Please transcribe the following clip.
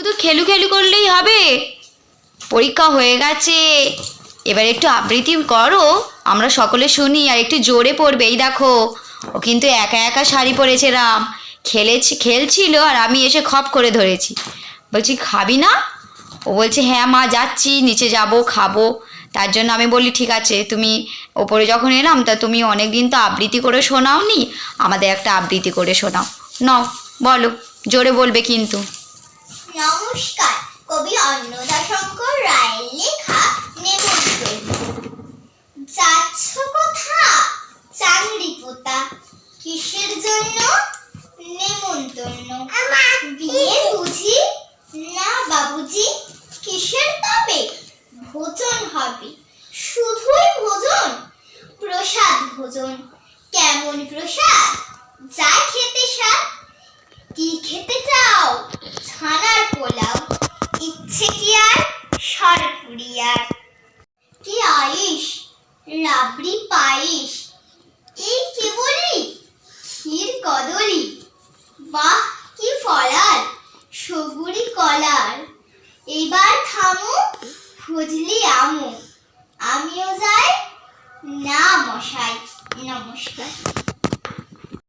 শুধু খেলু খেলু করলেই হবে। পরীক্ষা হয়ে গেছে। এবার একটু আবৃত্তি করো। আমরা সকলে শুনি, আর একটু জোরে পড়বে। এই দেখো, ও কিন্তু একা একা শাড়ি পরেছে রাম। খেলেছি, খেলছিল, আর আমি এসে খপ করে ধরেছি। বলছি, খাবি না? ও বলছে হ্যাঁ মা, যাচ্ছি, নিচে যাব, খাব। তার জন্য আমি বলি ঠিক আছে, তুমি ওপরে যখন এলাম, তা তুমি অনেক দিন তো আবৃত্তি করে শোনাওনি। আমাদের একটা আবৃত্তি করে শোনাও। নাও, বলো, জোরে বলবে কিন্তু। নমস্কার। কবি অন্নদাশঙ্কর রায়ের লেখা নেমন্তন্ন। যাচ্ছ কোথা? চাংড়ি পোতা কিসের জন্য? নেমন্তন্ন। বিয়ে বুঝি? না বাবুজি কিসের তবে? ভোজন হবে। শুধুই ভোজন? প্রসাদ ভোজন। কেমন প্রসাদ? যা খেতে স্বাদ। সরপুরিয়ার কি আইস রাবড়ি পায়েস এই কি বলি? ক্ষীর কদলি, বাহ, কি ফলার সবুরি কলার। এবার থামো ফজলি আমো। আমিও যাই। না মশাই, নমস্কার।